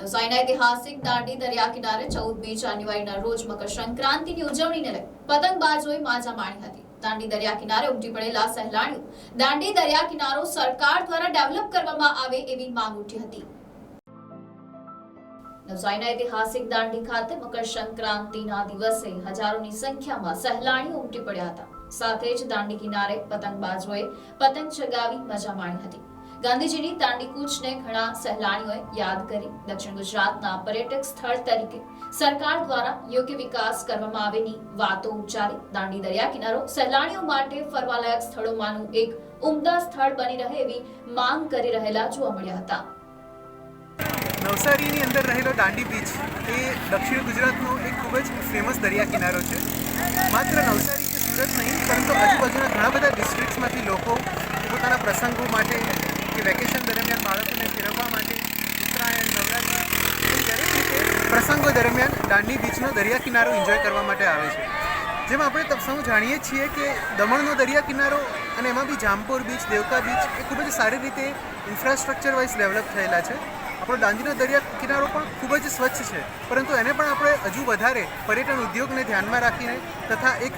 નવસારીના ઐતિહાસિક દાંડી દરિયા કિનારે ચૌદમી જાન્યુઆરીના રોજ મકર સંક્રાંતિની ઉજવણીને લઈ પતંગબાજોએ માજા માણી હતી. દાંડી દરિયા કિનારે ઉમટી પડેલા સહેલાણીઓ દાંડી દરિયા કિનારો સરકાર દ્વારા ડેવલપ કરવામાં આવે એવી માંગ ઉઠી હતી. નવસારીના ઐતિહાસિક દાંડી ખાતે મકર સંક્રાંતિના દિવસે હજારોની સંખ્યામાં સહેલાણીઓ ઉમટી પડ્યા હતા. સાથે જ દાંડી કિનારે પતંગબાજોએ પતંગ ચગાવી મજા માણી હતી. ગાંધીજીની દાંડી કૂચને ઘણા સહેલાણીઓએ યાદ કરી. દક્ષિણ ગુજરાતના પર્યટક સ્થળ તરીકે સરકાર દ્વારા યોગ્ય વિકાસ કરવામાં આવેની વાતો ઉચ્ચારી. દાંડી દરિયા કિનારો સહેલાણીઓ માટે ફરવાલાયક સ્થળોમાંનું એક ઉમદા સ્થળ બની રહે એવી માંગ કરી રહેલા જોવા મળ્યા હતા. નવસારીની અંદર રહેલો દાંડી બીચ એ દક્ષિણ ગુજરાતનો એક ખૂબ જ ફેમસ દરિયા કિનારો છે. માત્ર નવસારી કે સુરત નહીં, પરંતુ આજુબાજુના ઘણા બધા ડિસ્ટ્રિક્ટ્સમાંથી લોકો પોતાના પ્રસંગો માટે કે વેકેશન દરમિયાન બાળકોને ફેરવવા માટે ઉત્તરાયણ, નવરાત્રિ દરેક રીતે પ્રસંગો દરમિયાન દાંડી બીચનો દરિયા કિનારો એન્જોય કરવા માટે આવે છે. જેમ આપણે સૌ જાણીએ છીએ કે દમણનો દરિયા કિનારો અને એમાં બી જામપુર બીચ, દેવકા બીચ એ ખૂબ જ સારી રીતે ઇન્ફ્રાસ્ટ્રક્ચર વાઇઝ ડેવલપ થયેલા છે. આપણો દાંડીનો દરિયા કિનારો પણ ખૂબ જ સ્વચ્છ છે. પરંતુ એને પણ આપણે હજુ વધારે પર્યટન ઉદ્યોગને ધ્યાનમાં રાખીને તથા એક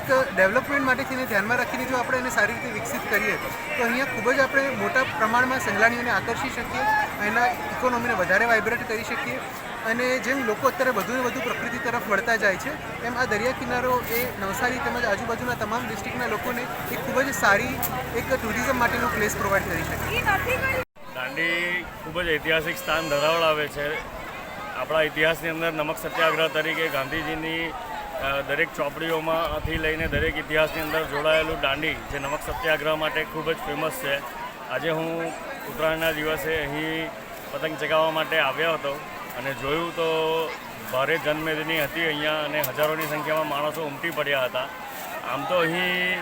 એક ડેવલપમેન્ટ માટે થઈને ધ્યાનમાં રાખીને જો આપણે એને સારી રીતે વિકસિત કરીએ, તો અહીંયા ખૂબ જ આપણે મોટા પ્રમાણમાં સહેલાણીઓને આકર્ષી શકીએ, એના ઇકોનોમીને વધારે વાઇબ્રન્ટ કરી શકીએ અને જેમ લોકો અત્યારે વધુને વધુ પ્રકૃતિ તરફ વળતા જાય છે, એમ આ દરિયા કિનારો એ નવસારી તેમજ આજુબાજુના તમામ ડિસ્ટ્રિક્ટના લોકોને એક ખૂબ જ સારી એક ટુરિઝમ માટેનો પ્લેસ પ્રોવાઈડ કરી શકે. દાંડી ખૂબ જ ઐતિહાસિક સ્થાન ધરાવડાવે છે. આપણા ઇતિહાસની અંદર નમક સત્યાગ્રહ તરીકે ગાંધીજીની દરેક ચોપડીઓમાંથી લઈને દરેક ઇતિહાસની અંદર જોડાયેલું દાંડી, જે નમક સત્યાગ્રહ માટે ખૂબ જ ફેમસ છે. આજે હું ઉત્તરાયણના દિવસે અહીં પતંગ ચગાવવા માટે આવ્યો હતો અને જોયું તો ભારે જનમેદની હતી અહીંયા અને હજારોની સંખ્યામાં માણસો ઉમટી પડ્યા હતા. આમ તો અહીં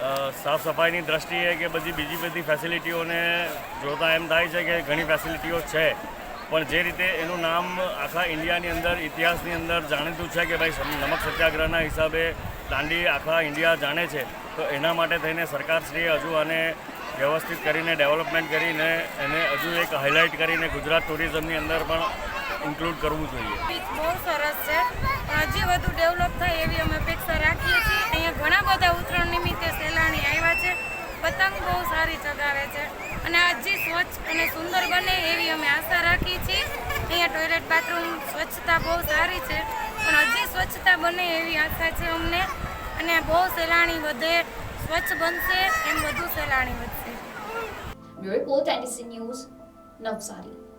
સાફ સફાઈની દ્રષ્ટિએ કે બધી બીજી બધી ફેસિલિટીઓને જોતાં એમ થાય છે કે ઘણી ફેસિલિટીઓ છે. પણ જે રીતે એનું નામ આખા ઇન્ડિયાની અંદર, ઇતિહાસની અંદર જાણીતું છે કે ભાઈ નમક સત્યાગ્રહના હિસાબે દાંડી આખા ઇન્ડિયા જાણે છે, તો એના માટે થઈને સરકારશ્રીએ હજુ આને વ્યવસ્થિત કરીને, ડેવલપમેન્ટ કરીને એને હજુ એક હાઇલાઇટ કરીને ગુજરાત ટુરિઝમની અંદર પણ ઇન્ક્લુડ કરવું જોઈએ. બહુ સરસ છે. હજી વધુ ડેવલપ થાય એવી અમે અપેક્ષા રાખીએ છીએ. અહીંયા ઘણા બધા ઉત્તરાયણ નિમિત્તે સહેલાણી આવ્યા છે પતંગ બહુ સારી ચગાવે છે અને હજી સ્વચ્છ અને સુંદર બને એવી અમે આશા રાખીએ છીએ. અહીંયા ટોયલેટ બાથરૂમ સ્વચ્છતા બહુ સારી છે. પણ હજી સ્વચ્છતા બને એવી આશા છે અમને. અને બહુ સહેલાણી વધે, સ્વચ્છ બનશે, એમ વધુ સહેલાણી વધશે. નવસારી.